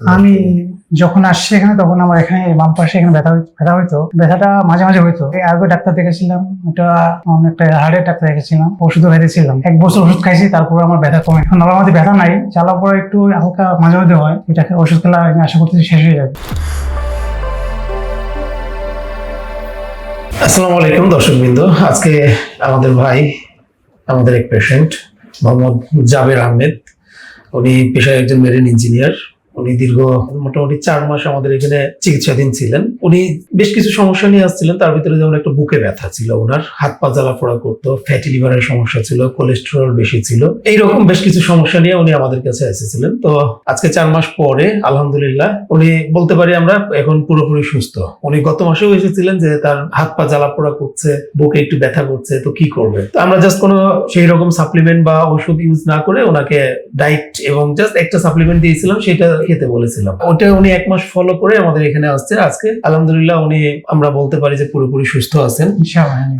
আমি যখন আসছি এখানে তখন আমার এখানে বাম পাশে এখানে ব্যথা ব্যথা হইতো। ব্যথাটা মাঝে মাঝে হইতো। আগে ডাক্তার দেখেছিলাম এটা অনেকটা হার্টের ডাক্তার দেখেছিলাম ওষুধও খাইতেছিলাম। এক বছর ওষুধ খাইছি তারপর আমার ব্যথা কমে। এখন আমার মধ্যে ব্যথা নাই চালার পরে একটু হালকা মাঝে মধ্যে হয় এটাকে ওষুধ খেলা আমি আশা করতেছি শেষ হয়ে যাবে। আসসালামু আলাইকুম দর্শকবৃন্দ। আজকে আমাদের ভাই আমাদের এক পেশেন্ট মোহাম্মদ জাবের আহমেদ। উনি পেশায় একজন মেরিন ইঞ্জিনিয়ার উনি দীর্ঘ মোটামুটি চার মাস আমাদের এখানে চিকিৎসাধীন ছিলেন। উনি বেশ কিছু সমস্যা নিয়ে আসছিলেন। তার ভিতরে যেমন একটা বুকে ব্যথা ছিল, ওনার হাত পা জ্বালা পোড়া করতো ফ্যাটি লিভারের সমস্যা ছিল কোলেস্টেরল বেশি ছিল। এইরকম বেশ কিছু সমস্যা নিয়ে উনি আমাদের কাছে এসেছিলেন। তো আজকে চার মাস পরে, আলহামদুলিল্লাহ, উনি বলতে পারি আমরা এখন পুরোপুরি সুস্থ। উনি গত মাসেও এসেছিলেন যে তার হাত পা জ্বালা পোড়া করছে, বুকে একটু ব্যথা করছে, তো কি করবে? তো আমরা জাস্ট কোনো সেই রকম সাপ্লিমেন্ট বা ওষুধ ইউজ না করে ওনাকে ডাইট এবং জাস্ট একটা সাপ্লিমেন্ট দিয়েছিলাম, সেটা খেতে বলেছিলাম। ওটা উনি এক মাস ফলো করে আমাদের এখানে আসছে আজকে আলহামদুলিল্লাহ উনি আমরা বলতে পারি যে পুরোপুরি সুস্থ আছেন।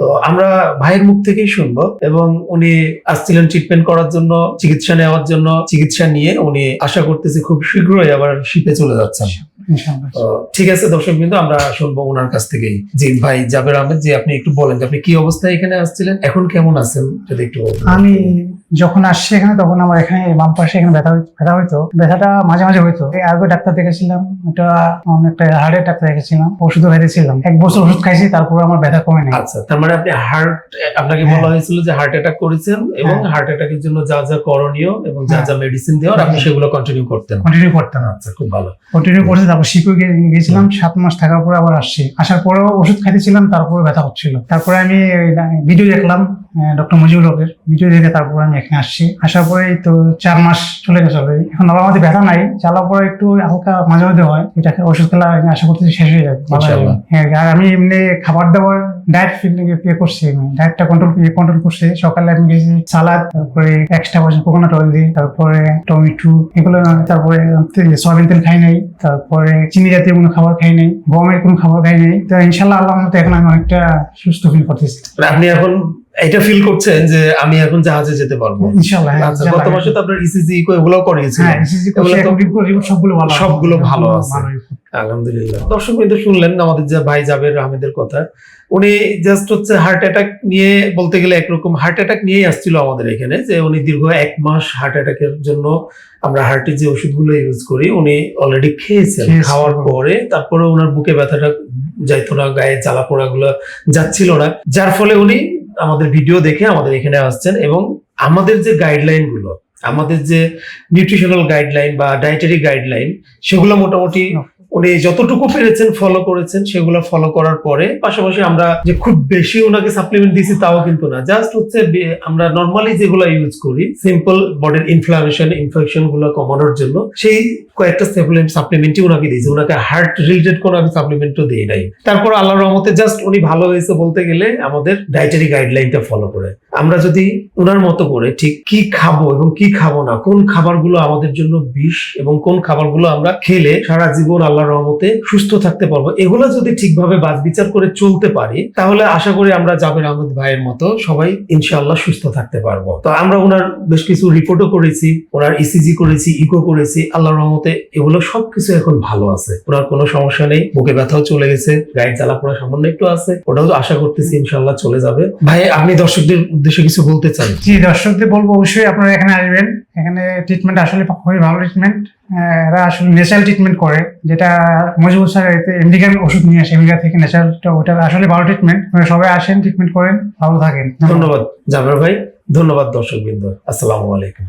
তো আমরা ভাইয়ের মুখ থেকেই শুনব এবং উনি আসছিলেন ট্রিটমেন্ট করার জন্য চিকিৎসা নেওয়ার জন্য চিকিৎসা নিয়ে উনি আশা করতেছি খুব শীঘ্রই আবার শীতে চলে যাচ্ছেন। তো ঠিক আছে দর্শক বিন্দু আমরা শুনব ওনার কাছ থেকেই। জি ভাই জাবের আহমেদ যে আপনি একটু বলেন যে আপনি কি অবস্থায় এখানে আসছিলেন? এখন কেমন আছেন? যদি একটু আমি যখন আসছি এখানে তখন আমার এখানে বাম পাশে এখানে ব্যথা ব্যথা হইতো। ব্যথাটা মাঝে মাঝে হইতো। আগে ডাক্তার দেখেছিলাম ওটা অনেকটা হার্টের ডাক্তার দেখেছিলাম ওষুধও খাইতেছিলাম। এক বছর ওষুধ খাইছি তারপর আমার ব্যথা কমে নাই। আচ্ছা তার মানে আপনি হার্ট আপনাকে হ্যাঁ। বলা হয়েছিল যে হার্ট অ্যাটাক করেছেন এবং হ্যাঁ। হার্ট অ্যাটাকের জন্য যা যা করণীয় এবং যা হ্যাঁ। যা মেডিসিন দেওয়ার আপনি সেগুলো কন্টিনিউ করতেন। কন্টিনিউ করতেন আচ্ছা খুব ভালো। কন্টিনিউ করতে তারপর শিখে গেছিলাম সাত মাস থাকার পরে আবার আসছি। আসার পরেও ওষুধ খাইতেছিলাম তারপরে ব্যথা হচ্ছিল। তারপরে আমি ভিডিও দেখলাম ডক্টর মজিবুল হকের ভিডিও দেখে তারপরে আমি এখানে আসছি। আসার পরে তো চার মাস চলে গেছে already। এখন আমার মধ্যে ব্যথা নাই চালার পরে একটু হালকা মাঝে মধ্যে হয় এটাকে ওষুধ খেলা আমি আশা করতেছি শেষ হয়ে যাবে। হয়ে আর আমি এমনি খাবার দাবার ডায়েট ইয়ে করছি আমি। ডায়েটটা কন্ট্রোল কন্ট্রোল করছি। সকালে আমি গেছি সালাদ তারপরে এক্সট্রা ভার্জিন কোকোনাট অয়েল দিই তারপরে টমেটো এগুলো তারপরে সয়াবিন তেল খাই নাই তারপরে চিনি জাতীয় কোনো খাবার খাই নাই গমের কোনো খাবার খাই নাই। তো ইনশাল্লাহ আল্লাহ মতো এখন আমি অনেকটা সুস্থ ফিল করতেছি। আপনি এখন এটা ফিল করছেন যে আমি এখন জাহাজে যেতে পারব। ইনশাল্লাহ হ্যাঁ, আচ্ছা গত মাসে তো আপনার ইসিজি এগুলো হ্যাঁ করিয়েছিলেন করছি, এগুলো report সবগুলো ভালো আছে। সবগুলো ভালো আছে। আলহামদুলিল্লাহ। দর্শক বিন্দু শুনলেন আমাদের যে ভাই জাবের আহমেদের কথা। উনি জাস্ট হচ্ছে হার্ট অ্যাটাক নিয়ে বলতে গেলে একরকম হার্ট অ্যাটাক নিয়েই আসছিল আমাদের এখানে যে উনি দীর্ঘ এক মাস হার্ট অ্যাটাকের জন্য আমরা হার্টের যে ওষুধগুলো ইউজ করি উনি অলরেডি খেয়েছেন। খাওয়ার পরে তারপরে ওনার বুকে ব্যথাটা যাইতো না গায়ে জ্বালা পোড়া গুলো যাচ্ছিল না। যার ফলে উনি আমাদের ভিডিও দেখে আমাদের এখানে আসছেন এবং আমাদের যে গাইডলাইনগুলো আমাদের যে নিউট্রিশনাল গাইডলাইন বা ডায়েটারি গাইডলাইন সেগুলো মোটামুটি উনি যতটুকু পেরেছেন ফলো করেছেন, সেগুলো ফলো করার পরে পাশাপাশি আমরা যে খুব বেশি ওনাকে সাপ্লিমেন্ট দিয়েছি তাও কিন্তু না। জাস্ট হচ্ছে আমরা নর্মালি যেগুলো ইউজ করি সিম্পল বডির ইনফ্লামেশন ইনফেকশনগুলো কমানোর জন্য, সেই কয়েকটা সাপ্লিমেন্ট সাপ্লিমেন্টই ওনাকে দিয়েছি। ওনাকে হার্ট রিলেটেড কোনো আমি সাপ্লিমেন্টও দিই নাই। তারপর আল্লাহর রহমতে জাস্ট উনি ভালো হয়েছে বলতে গেলে আমাদের ডায়েটারি গাইডলাইনটা ফলো করে। আমরা যদি ওনার মতো করে ঠিক কি খাব এবং কি খাব না, কোন খাবারগুলো আমাদের জন্য বিষ এবং কোন খাবারগুলো আমরা খেলে সারা জীবন আল্লাহর রহমতে সুস্থ থাকতে পারব, এগুলো যদি ঠিকভাবে বাজ বিচার করে চলতে পারি, তাহলে আশা করি আমরা জাবের আহমেদ ভাইয়ের মতো সবাই ইনশাআল্লাহ সুস্থ থাকতে পারব। তো আমরা ওনার বেশ কিছু রিপোর্টও করেছি ওনার ইসিজি করেছি ইকো করেছি, আল্লাহর রহমতে এগুলো সবকিছু এখন ভালো আছে। ওনার কোনো সমস্যা নেই, বুকে ব্যথাও চলে গেছে, গায়ের জ্বালা পোড়া সামান্য একটু আছে, ওটাও আশা করতেছি ইনশাআল্লাহ চলে যাবে। ভাই, আপনি দর্শকদের উদ্দেশ্যে কিছু বলতে চান জি দর্শকদের বলব অবশ্যই আপনারা এখানে আসবেন। এখানে ট্রিটমেন্ট আসলে খুবই ভালো ট্রিটমেন্ট এরা আসলে ন্যাচারাল ট্রিটমেন্ট করে যেটা মজবুত স্যার এতে ইন্ডিকান ওষুধ নিয়ে আসে এমিকা থেকে ন্যাচারালটা ওটা আসলে ভালো ট্রিটমেন্ট সবাই আসেন ট্রিটমেন্ট করেন ভালো থাকেন। ধন্যবাদ জাফর ভাই। ধন্যবাদ দর্শকবৃন্দ। আসসালামু আলাইকুম।